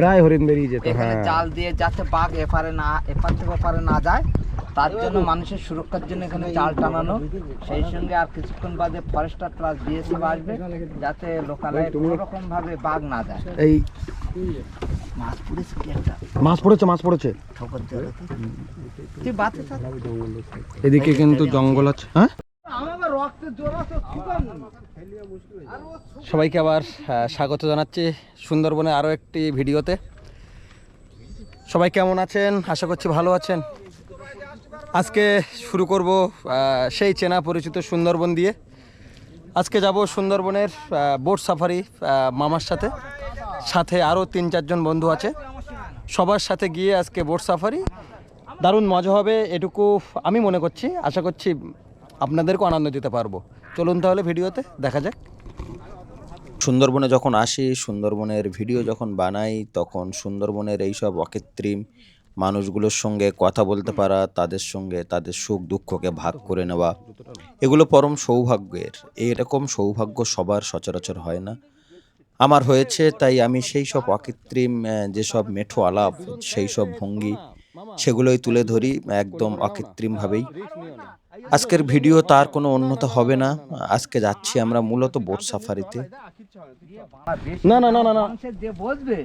প্রায় হরিণ বেরিয়ে যেত এখানে হ্যাঁ। জাল দিয়ে যাতে বাঘ এপারে না এপার থেকে ওপারে না যায় তার জন্য মানুষের সুরক্ষার জন্য এখানে জাল টানানো। সেই সঙ্গে আর কিছুক্ষণ বাদে ফরেস্টার প্লাস বিএসএফ আসবে যাতে লোকালয়ে কোনো রকম ভাবে বাঘ না যায়। এই মাছ পড়েছে কি একটা? মাছ পড়েছে মাছ পড়েছে। ঠোকর তুই বাতে এদিকে কিন্তু জঙ্গল আছে হ্যাঁ? সবাইকে আবার স্বাগত জানাচ্ছি সুন্দরবনে আরও একটি ভিডিওতে। সবাই কেমন আছেন? আশা করছি ভালো আছেন। আজকে শুরু করব সেই চেনা পরিচিত সুন্দরবন দিয়ে। আজকে যাব সুন্দরবনের বোট সাফারি মামার সাথে। সাথে আরও তিন চারজন বন্ধু আছে। সবার সাথে গিয়ে আজকে বোট সাফারি। দারুণ মজা হবে, এটুকু আমি মনে করছি। আশা করছি আপনাদেরকেও আনন্দ দিতে পারব। চলুন তাহলে ভিডিওতে দেখা যাক। সুন্দরবনে যখন আসি, সুন্দরবনের ভিডিও যখন বানাই, তখন সুন্দরবনের এইসব অকৃত্রিম মানুষগুলোর সঙ্গে কথা বলতে পারা, তাদের সঙ্গে তাদের সুখ দুঃখকে ভাগ করে নেওয়া, এগুলো পরম সৌভাগ্যের। এরকম সৌভাগ্য সবার সচরাচর হয় না। আমার হয়েছে, তাই আমি সেই সব অকৃত্রিম যেসব মেঠো আলাপ, সেই সব ভঙ্গি, সেগুলোই তুলে ধরি, একদম অকৃত্রিমভাবেই। আজকের ভিডিও তার কোনো উন্নত হবে না। আজকে যাচ্ছি আমরা মূলত বোট সাফারিতে। না না না না না। মানুষের যে বসবে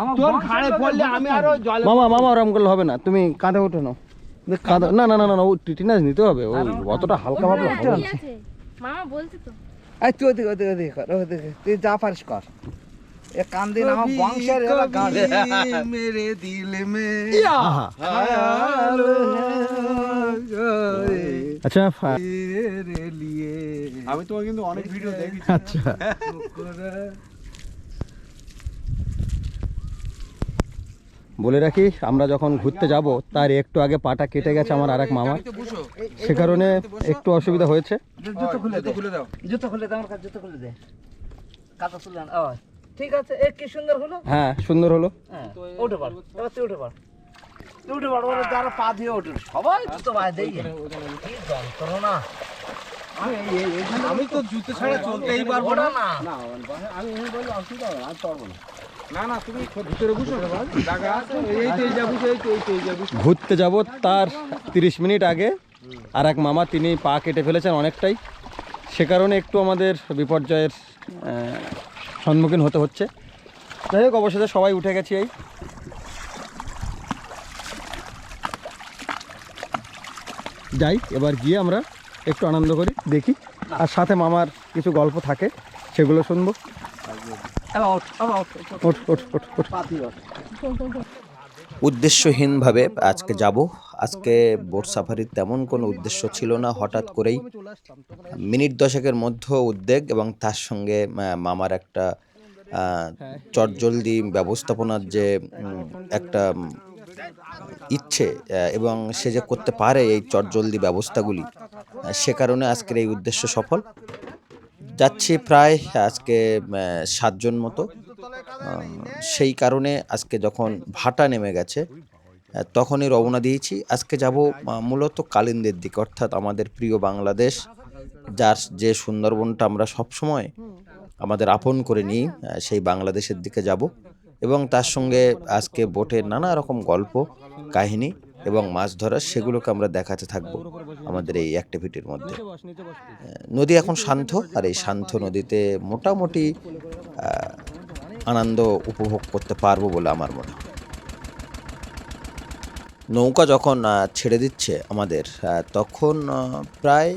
আমার তোর বংশের পড়লে আমি হবে। আরও মামা মামা ওরম করলে হবে না। তুমি কাঁধে উঠে নাও। কাঁধে না না না না না ও টিটিনাস নিতে হবে। ও অতটা হালকা ভাবে হবে না। ঠিক আছে মামা বলছে তো। এই তুই ওদিকে ওদিকে ওদিকে কর ওদিকে। তুই যা পারিস কর। আচ্ছা আমি তোমার কিন্তু অনেক ভিডিও দেখেছি। আচ্ছা। বলে রাখি আমরা যখন ঘুরতে যাব তার একটু আগে পাটা কেটে গেছে আমার আরেক মামার। সে কারণে একটু অসুবিধা হয়েছে। জুতো খুলে দাও। জুতো খুলে দে আমার কাছে জুতো খুলে দে। কাটা তুলে ও, ঠিক আছে এ কি সুন্দর হলো? হ্যাঁ সুন্দর হলো। হ্যাঁ উঠে পড় এবার তুই উঠে পড়। তুই উঠে পড় ওরা যারা পা দিয়ে ওঠে সবাই জুতো পায়ে দেই। কি যন্ত্রণা। আমি তো জুতো ছাড়া চলতেই পারব না। না। আমি অসুবিধা হবে না আমি পারব না। তো তো তো ঘুরতে যাব তার তিরিশ মিনিট আগে। আর এক মামা তিনি পা কেটে ফেলেছেন অনেকটাই। সে কারণে একটু আমাদের বিপর্যয়ের সম্মুখীন হতে হচ্ছে। যাই হোক অবশেষে সবাই উঠে গেছি এই। যাই এবার গিয়ে আমরা একটু আনন্দ করি দেখি। আর সাথে মামার কিছু গল্প থাকে সেগুলো শুনব। উদ্দেশ্যহীনভাবে আজকে যাব আজকে বোট সাফারির তেমন কোনো উদ্দেশ্য ছিল না হঠাৎ করেই। মিনিট দশেকের মধ্যে উদ্বেগ এবং তার সঙ্গে মামার একটা চটজলদি ব্যবস্থাপনার যে একটা ইচ্ছে এবং সে যে করতে পারে এই চটজলদি ব্যবস্থাগুলি সে কারণে আজকের এই উদ্দেশ্য সফল। যাচ্ছি প্রায় আজকে সাতজন মতো সেই কারণে আজকে যখন ভাটা নেমে গেছে তখনই রওনা দিয়েছি। আজকে যাব মূলত কালিন্দের দিকে, অর্থাৎ আমাদের প্রিয় বাংলাদেশ, যার যে সুন্দরবনটা আমরা সবসময় আমাদের আপন করে নিই সেই বাংলাদেশের দিকে যাব। এবং তার সঙ্গে আজকে বোটের নানা রকম গল্প, কাহিনী এবং মাছ ধরার সেগুলোকে আমরা দেখাতে থাকব আমাদের এই অ্যাক্টিভিটির মধ্যে। নদী এখন শান্ত, আর এই শান্ত নদীতে মোটামুটি আনন্দ উপভোগ করতে পারব বলে আমার মনে হয়। নৌকা যখন ছেড়ে দিচ্ছে আমাদের তখন প্রায়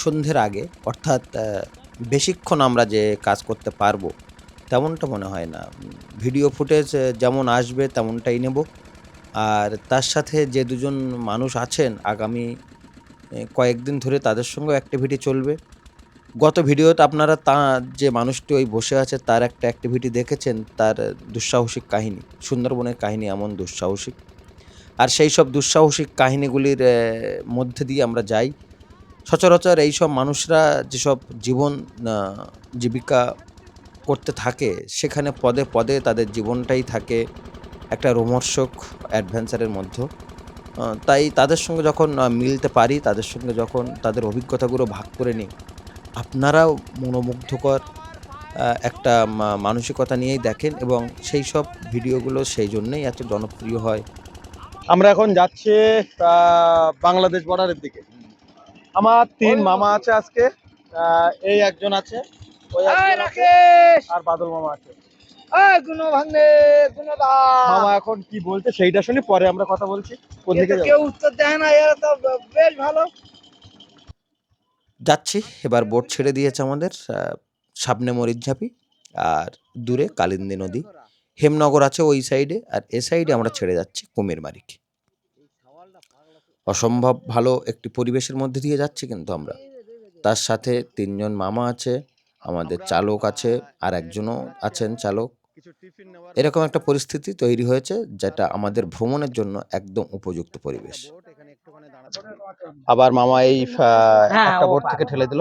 সন্ধ্যের আগে, অর্থাৎ বেশিক্ষণ আমরা যে কাজ করতে পারব, তেমনটা মনে হয় না। ভিডিও ফুটেজ যেমন আসবে তেমনটাই নেব। আর তার সাথে যে দুজন মানুষ আছেন, আগামী কয়েকদিন ধরে তাদের সঙ্গেও অ্যাক্টিভিটি চলবে। গত ভিডিওতে আপনারা তা, যে মানুষটি ওই বসে আছে, তার একটা অ্যাক্টিভিটি দেখেছেন, তার দুঃসাহসিক কাহিনী, সুন্দরবনের কাহিনী, এমন দুঃসাহসিক। আর সেই সব দুঃসাহসিক কাহিনীগুলির মধ্যে দিয়ে আমরা যাই। সচরাচর এই সব মানুষরা যেসব জীবন জীবিকা করতে থাকে, সেখানে পদে পদে তাদের জীবনটাই থাকে একটা রোমর্ষক অ্যাডভেঞ্চারের মধ্যে। তাই তাদের সঙ্গে যখন মিলতে পারি, তাদের সঙ্গে যখন তাদের অভিজ্ঞতাগুলো ভাগ করে নিই, আপনারাও মনোমুগ্ধকর একটা মানসিকতা নিয়েই দেখেন এবং সেই সব ভিডিওগুলো সেই জন্যেই এত জনপ্রিয় হয়। আমরা এখন যাচ্ছি আহ, বাংলাদেশ বর্ডারের দিকে। আমার তিন মামা আছে আজকে আহ, এই একজন আছে ওই আর বাদল মামা আছে। মামা এখন কি বলছে সেইটা শুনি পরে আমরা কথা বলছি কেউ উত্তর দেয় না এরা তো বেশ ভালো। যাচ্ছি এবার বোট ছেড়ে দিয়েছে আমাদের আহ, সামনে মরিচঝাপি আর দূরে কালিন্দী নদী। হেমনগর আছে ওই সাইডে আর এ সাইডে আমরা ছেড়ে যাচ্ছি কুমির কুমিরমারিক। অসম্ভব ভালো একটি পরিবেশের মধ্যে দিয়ে যাচ্ছি কিন্তু আমরা। তার সাথে তিনজন মামা আছে আমাদের চালক আছে আর একজনও আছেন চালক। এরকম একটা পরিস্থিতি তৈরি হয়েছে যেটা আমাদের ভ্রমণের জন্য একদম উপযুক্ত পরিবেশ। আবার মামা এই হ্যাঁ, একটা বোট থেকে ঠেলে দিল।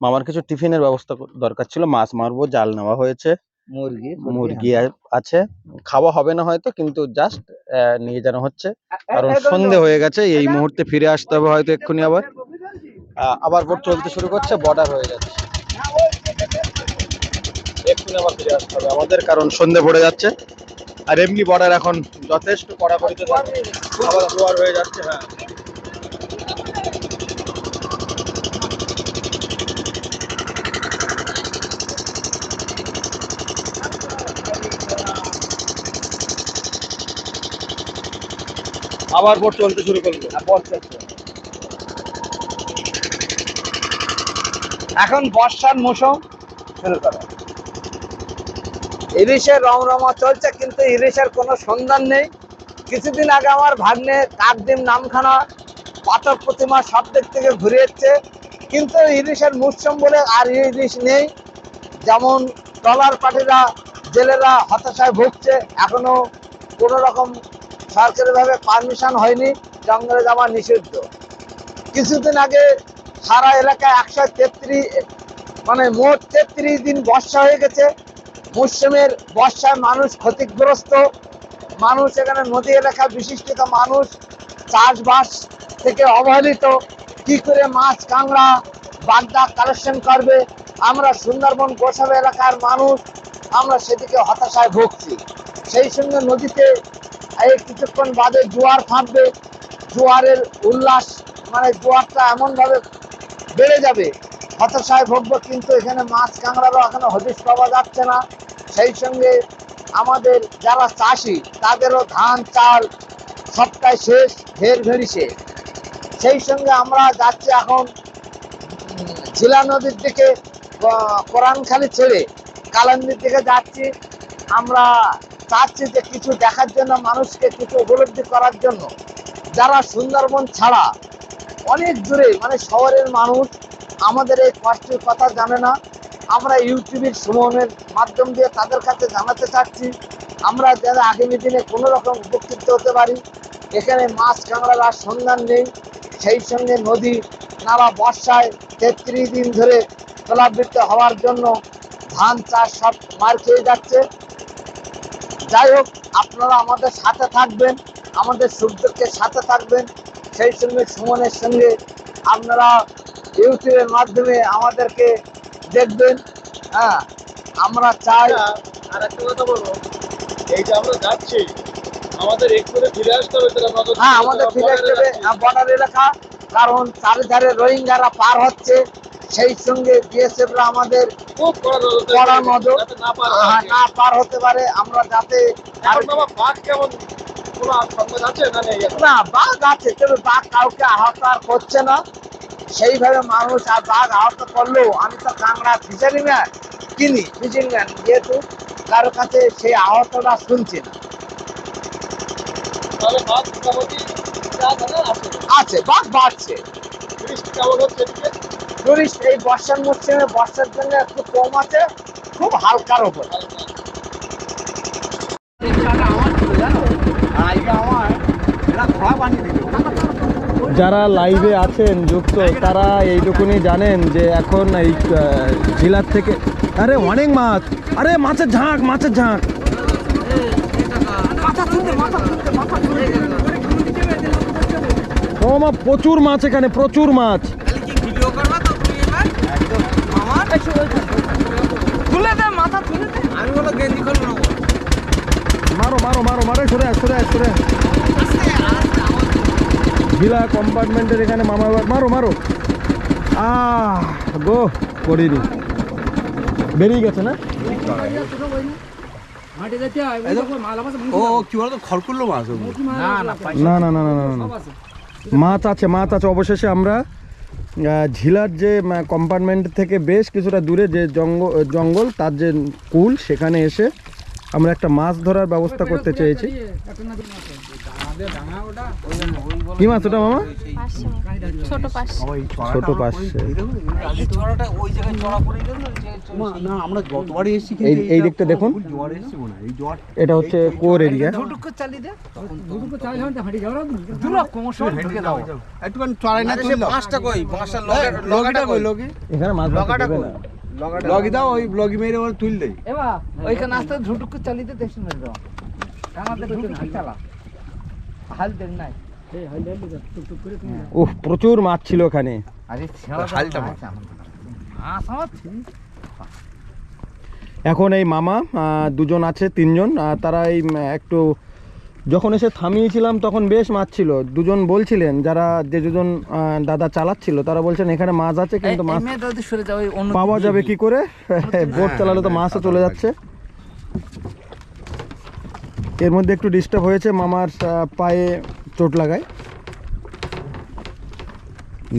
মামার কিছু টিফিনের ব্যবস্থা দরকার ছিল মাছ মারবো জাল নেওয়া হয়েছে। মুরগি মুরগি আ- আছে। খাওয়া হবে না হয়তো কিন্তু জাস্ট নিয়ে যাওয়া হচ্ছে। কারণ সন্ধে হয়ে গেছে এই মুহূর্তে ফিরে আসতে হবে হয়তো এক্ষুনি আবার। আবার বোট চলতে শুরু করছে বর্ডার হয়ে যাচ্ছে। এক্ষুনি আবার ফিরে আসতে হবে আমাদের কারণ সন্ধে পড়ে যাচ্ছে। আর এমনি বর্ডার এখন যথেষ্ট কড়াকড়িতে আবার জোয়ার হয়ে যাচ্ছে হ্যাঁ। আবার বোট চলতে শুরু করল এখন বর্ষার মৌসুম শুরু করে। ইলিশের রমরমা চলছে, কিন্তু ইলিশের কোনো সন্ধান নেই। কিছুদিন আগে আমার ভাগ্নে কাকদিম নামখানা পাথর প্রতিমা সব দিক থেকে ঘুরে এসছে। কিন্তু ইলিশের মৌসুম বলে আর ইলিশ নেই। যেমন ট্রলার পার্টিরা, জেলেরা হতাশায় ভুগছে, এখনও কোনো রকম সরকারিভাবে পারমিশন হয়নি, জঙ্গলে যাওয়া নিষিদ্ধ। কিছুদিন আগে সারা এলাকায় একশো তেত্রিশ মানে মোট তেত্রিশ দিন বর্ষা হয়ে গেছে। মৌসুমের বর্ষায় মানুষ ক্ষতিগ্রস্ত। মানুষ এখানে নদী এলাকা বিশিষ্ট মানুষ চাষবাস থেকে অবহেলিত। কি করে মাছ, কাঁকড়া, বাগদা কালেকশন করবে? আমরা সুন্দরবন গোসাবে এলাকার মানুষ, আমরা সেদিকে হতাশায় ভুগছি। সেই সঙ্গে নদীতে এই কিছুক্ষণ বাদে জোয়ার ফাঁকবে জোয়ারের উল্লাস মানে জোয়ারটা এমনভাবে বেড়ে যাবে। হতাশায় ভোগবো, কিন্তু এখানে মাছ কাঁকড়ারও এখনও হদিশ পাওয়া যাচ্ছে না। সেই সঙ্গে আমাদের যারা চাষি, তাদেরও ধান, চাল সবটাই শেষ ঘের ঘেরি সেই সঙ্গে আমরা যাচ্ছি এখন ঝিলা নদীর দিকে কোরআনখালি ছেড়ে। কালান্দির দিকে যাচ্ছি। আমরা চাচ্ছি যে কিছু দেখার জন্য, মানুষকে কিছু উপলব্ধি করার জন্য। যারা সুন্দরবন ছাড়া অনেক দূরে মানে শহরের মানুষ, আমাদের এই কষ্টের কথা জানে না। আমরা ইউটিউবের সুমনের মাধ্যম দিয়ে তাদের কাছে জানাতে চাচ্ছি, আমরা যারা আগামী দিনে কোনো রকম উপকৃত হতে পারি। এখানে মাছ কাঁকড়ার আর সন্ধান নেই। সেই সঙ্গে নদী, নালা, বর্ষায় তেত্রিশ দিন ধরে প্লাবিত হওয়ার জন্য ধান চাষ সব মার খেয়ে যাচ্ছে। যাই হোক আপনারা আমাদের সাথে থাকবেন আমাদের সুখদুঃখের সাথে থাকবেন। সেই সঙ্গে সুমনের সঙ্গে আপনারা ইউটিউবের মাধ্যমে আমাদেরকে দেখবেন। হ্যাঁ আমরা চাই আর একটা কথা বলব। এই যে আমরা যাচ্ছি আমাদের এক্ষুনি ফিরে আসতে হবে হ্যাঁ আমাদের ফিরে আসতে হবে বর্ডার এলাকা কারণ চারিধারে রোহিঙ্গারা পার হচ্ছে। সেই সঙ্গে বিএসএফরা আমাদের খুব কড়া নজর না পার হতে পারে আমরা যাতে না বাঘ আছে তবে বাঘ কাউকে আহত আর করছে না। সেইভাবে মানুষ আর বাঘ আহত করলেও আমি তো কাংড়া ফিশারি ম্যান কিনি ফিশিং ম্যান যেহেতু কারও কাছে সেই আহতটা শুনছি না। আছে। বাঘ বাড়ছে। টুরিস্ট এই বর্ষার মরশুমে বর্ষার জন্য একটু কম আছে, খুব হালকার ওপর যারা লাইভে আছেন, যুক্ত, তারা এইটুকুনি জানেন যে এখন এই জেলার থেকে আরে, অনেক মাছ। আরে, মাছের ঝাঁক মাছের ঝাঁক। প্রচুর মাছ এখানে, প্রচুর মাছ। তুলে দে মাথা তুলে দে। আমি বলো গেঞ্জি খুলবো না। মারো মারো মারো মারো সরে সরে সরে ভিলা কম্পার্টমেন্টের এখানে মামা মারো মারো। আ গো পড়িনি। বেরিয়ে গেছে না না না না না। মাছ আছে মাছ আছে অবশেষে আমরা ঝিলার যে কম্পার্টমেন্ট থেকে বেশ কিছুটা দূরে যে জঙ্গল জঙ্গল তার যে কুল সেখানে এসে আমরা একটা মাছ ধরার ব্যবস্থা করতে চেয়েছি। কি মাছ ওটা মামা? ছোট পাঁচশো। ছোট পাশে এই ওই জায়গায় ছড়া পড়ে গেল না আমরা যতবারই এসেছি এই এই দিকটা দেখুন। জোয়ার এসেছে এই জোয়ার এটা হচ্ছে কোর এরিয়া ঝুটুক চালিয়ে দে। দূর ক্রমশ ঢুকে দাও একটুখানি চড়াই না তুই পাঁচটা কই? পাঁচটা লগিটা কই? লগি? এখানে মাছ লগাটা কই? লগি দাও ওই লগি মেরে ওর তুল দেই ওইখানে আসতে ঝুটুক চালিয়ে দে দেখছি মেরে দাও আমাদের ঝুটুক চালা। হাল দেন নাই। উফ প্রচুর মাছ ছিল ওখানে। এখন এই মামা আহ, দুজন আছে তিনজন তারা এই একটু যখন এসে থামিয়েছিলাম তখন বেশ মাছ ছিল। দুজন বলছিলেন যারা যে দুজন আহ, দাদা চালাচ্ছিল তারা বলছেন এখানে মাছ আছে কিন্তু মাছ পাওয়া যাবে কি করে? বোট চালালে তো মাছও চলে যাচ্ছে। এর মধ্যে একটু ডিস্টার্ব হয়েছে মামার পায়ে চোট লাগায়।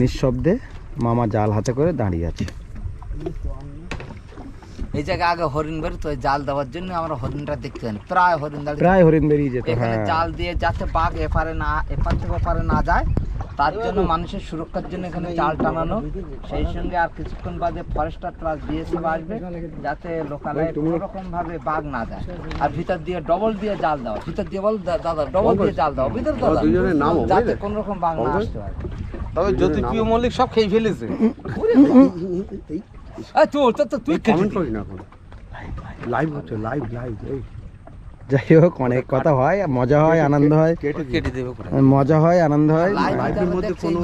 নিঃশব্দে মামা জাল হাতে করে দাঁড়িয়ে আছে। এই জায়গায় আগে হরিণ বেরোতো জাল দেওয়ার জন্য আমরা হরিণটা দেখতে জানি প্রায় হরিণ প্রায় হরিণ বেরিয়ে যেত এখানে হ্যাঁ। জাল দিয়ে যাতে বাঘ এপারে না এপার থেকে ওপারে না যায় তার জন্য মানুষের সুরক্ষার জন্য এখানে জাল টানানো। সেই সঙ্গে আর কিছুক্ষণ বাদে ফরেস্টার প্লাস বিএসএফ আসবে যাতে লোকালয়ে কোনো রকম ভাবে বাঘ না যায়। আর ভিতর দিয়ে ডবল দিয়ে জাল দাও ভিতর দিয়ে বল দাদা ডবল দিয়ে জাল দাও ভিতর দাদা যাতে কোনো রকম বাঘ না আসতে পারে। তবে জ্যোতিপ্রিয় মল্লিক সব খেয়ে ফেলেছে। তুই কমেন্ট করি না এখন। লাইভ হচ্ছে লাইভ লাইভ এই। যাই হোক অনেক কথা হয় মজা হয় আনন্দ হয়। মজা হয় আনন্দ হয়।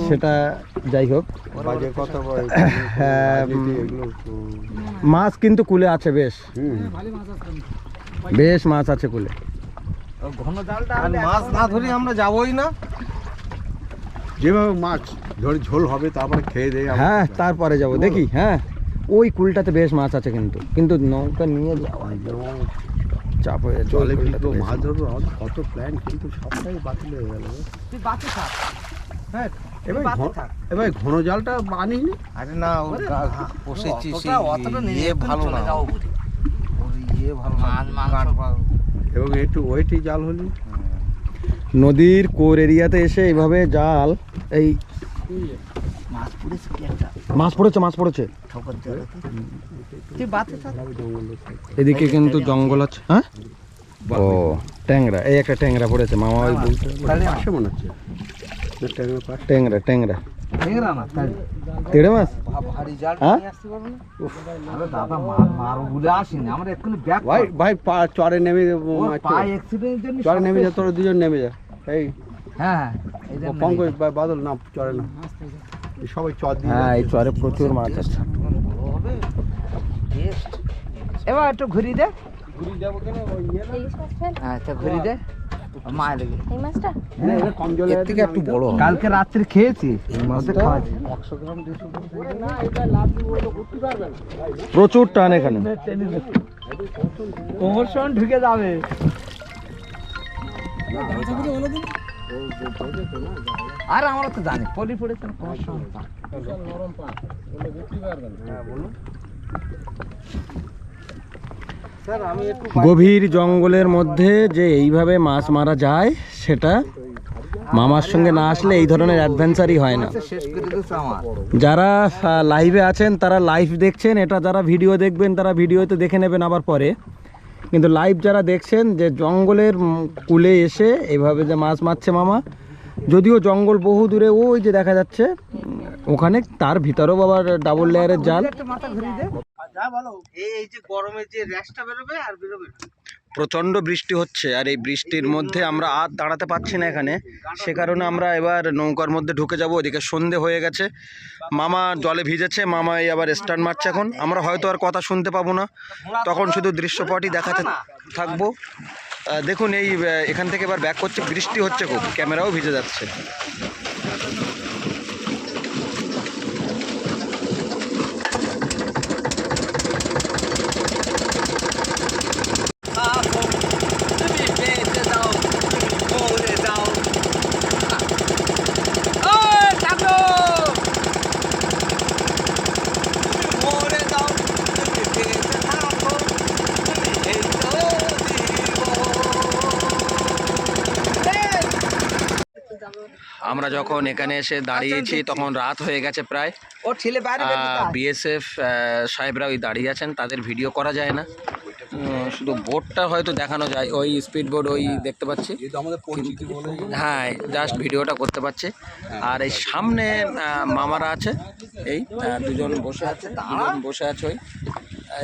সেটা যাই হোক। বাজে কথা বলে হ্যাঁ, মাছ কিন্তু কুলে আছে বেশ। বেশ মাছ আছে কুলে। মাছ না ধরে আমরা যাবোই না। যেভাবে মাছ ধরে ঝোল হবে তারপরে খেয়ে দেয় হ্যাঁ তারপরে যাব। দেখি হ্যাঁ। ওই কুলটাতে বেশ মাছ আছে কিন্তু। কিন্তু নৌকা নিয়ে যাওয়া চাপ হয়ে যাচ্ছে, জলে ভিজবো মাছ ধরবো আমাদের কত প্ল্যান কিন্তু সবটাই বাতিল হয়ে গেল তুই বাঁচে থাক। হ্যাঁ এবার বাঁচে ঘন- থাক। এবার ঘন জালটা বানিনি আরে না ও বসেছি অতটা অতটা নিয়ে ইয়ে ভালো না। ইয়ে ভালো না এবং একটু ওয়েটই জাল হলি। নদীর কোর এরিয়াতে এসে এইভাবে জাল এই মাছ কি একটা? মাছ পড়েছে মাছ পড়েছে। এদিকে কিন্তু জঙ্গল আছে হ্যাঁ? ও। ট্যাংরা এই একটা ট্যাংরা পড়েছে মামা ওই মনে হচ্ছে। ট্যাংরা ট্যাংরা হ্যাঁ? চরে নেমে চরে। নেমে যা দুজন নেমে যা। এই। হ্যাঁ পঙ্কজ বাদল না চরে না সবাই চর দিয়ে হ্যাঁ এই চরে প্রচুর মাছ আছে। এবার একটু ঘুরি দে। হ্যাঁ, ঘুরি হ্যাঁ, একটু বড় কালকে রাত্রে খেয়েছি। প্রচুর টান এখানে। ঢুকে যাবে। আর আমরা তো জানি পলি পড়েছে না, কোমর সমান পা। গভীর জঙ্গলের মধ্যে যে এইভাবে মাছ মারা যায় সেটা মামার সঙ্গে না আসলে এই ধরনের অ্যাডভেঞ্চারই হয় না যারা লাইভে আছেন তারা লাইভ দেখছেন এটা যারা ভিডিও দেখবেন তারা ভিডিওতে দেখে নেবেন আবার পরে কিন্তু লাইভ যারা দেখছেন যে জঙ্গলের কুলে এসে এভাবে যে মাছ মারছে মামা, যদিও জঙ্গল বহু দূরে, ওই যে দেখা যাচ্ছে ওখানে তার ভিতরেও আবার ডাবল লেয়ারের জাল এই যে গরমে যে র্যাশটা বেরোবে আর বেরোবে। প্রচণ্ড বৃষ্টি হচ্ছে আর এই বৃষ্টির মধ্যে আমরা আর দাঁড়াতে পারছি না এখানে। সে কারণে আমরা এবার নৌকার মধ্যে ঢুকে যাব, ওদিকে সন্ধে হয়ে গেছে। মামা জলে ভিজেছে মামা এই আবার স্টার্ট মারছে এখন। আমরা হয়তো আর কথা শুনতে পাবো না। তখন শুধু দৃশ্যপটই দেখাতে থাকব। দেখুন এই এখান থেকে এবার ব্যাক করছে, বৃষ্টি হচ্ছে খুব, ক্যামেরাও ভিজে যাচ্ছে তুমি বেঁচে যাও তুমি মরে যাও মরে যাও তুমি বেঁচে থাকো তুমি এই তো আমরা যখন এখানে এসে দাঁড়িয়েছি তখন রাত হয়ে গেছে প্রায়। ও ঠেলে বাইরে বিএসএফ সাহেবরা ওই দাঁড়িয়ে আছেন তাদের ভিডিও করা যায় না। উম, শুধু বোটটা হয়তো দেখানো যায় ওই স্পিড বোট ওই দেখতে পাচ্ছি। হ্যাঁ জাস্ট ভিডিওটা করতে পারছি। আর এই সামনে আহ, মামারা আছে এই দুজন বসে আছে দুজন বসে আছে ওই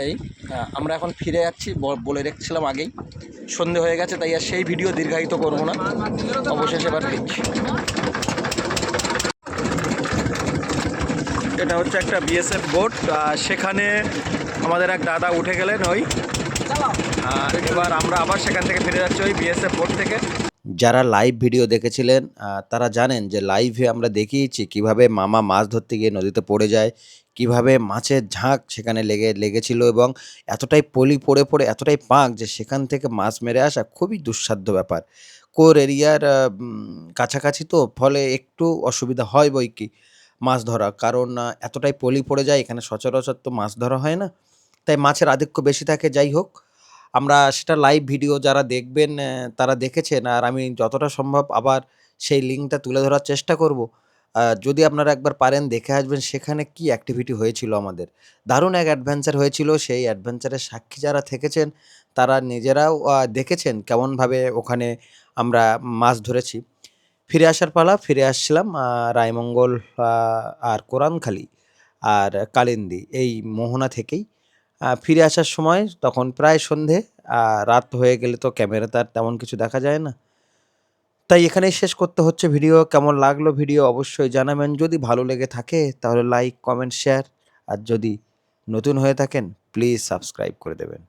এই আমরা এখন ফিরে যাচ্ছি ব- বলে রেখেছিলাম আগেই। সন্ধে হয়ে গেছে তাই আর সেই ভিডিও দীর্ঘায়িত করব না। অবশেষে এবার ফিরছি। এটা হচ্ছে একটা বিএসএফ বোট সেখানে আমাদের এক দাদা উঠে গেলেন ওই। এবার আমরা আবার সেখান থেকে ফিরে যাচ্ছি ওই বিএসএফ বোট থেকে। যারা লাইভ ভিডিও দেখেছিলেন তারা জানেন যে লাইভে আমরা দেখিয়েছি কীভাবে মামা মাছ ধরতে গিয়ে নদীতে পড়ে যায়, কীভাবে মাছের ঝাঁক সেখানে লেগে, লেগেছিল এবং এতটাই পলি পড়ে পড়ে, এতটাই পাঁক যে সেখান থেকে মাছ মেরে আসা খুবই দুঃসাধ্য ব্যাপার। কোর এরিয়ার কাছাকাছি তো, ফলে একটু অসুবিধা হয় বই কি? মাছ ধরা। কারণ এতটাই পলি পড়ে যায়, এখানে সচরাচর তো মাছ ধরা হয় না। তাই মাছের আধিক্য বেশি থাকে, যাই হোক। আমরা সেটা লাইভ ভিডিও যারা দেখবেন তারা দেখেছেন, আর আমি যতটা সম্ভব আবার সেই লিঙ্কটা তুলে ধরার চেষ্টা করব। যদি আপনারা একবার পারেন, দেখে আসবেন, সেখানে কি অ্যাক্টিভিটি হয়েছিল আমাদের। দারুণ এক অ্যাডভেঞ্চার হয়েছিল, সেই অ্যাডভেঞ্চারের সাক্ষী যারা থেকেছেন, তারা নিজেরাও দেখেছেন কেমনভাবে ওখানে আমরা মাছ ধরেছি। ফিরে আসার পালা, ফিরে আসছিলাম রায়মঙ্গল আর কোরআনখালী আর কালিন্দি, এই মোহনা থেকেই। ফিরে আসার সময় তখন প্রায় সন্ধে রাত হয়ে গেলে তো ক্যামেরাতে আর তেমন কিছু দেখা যায় না। তাই এখানেই শেষ করতে হচ্ছে ভিডিও। কেমন লাগল ভিডিও অবশ্যই জানাবেন। যদি ভালো লেগে থাকে তাহলে লাইক, কমেন্ট, শেয়ার। আর যদি নতুন হয়ে থাকেন, প্লিজ সাবস্ক্রাইব করে দেবেন।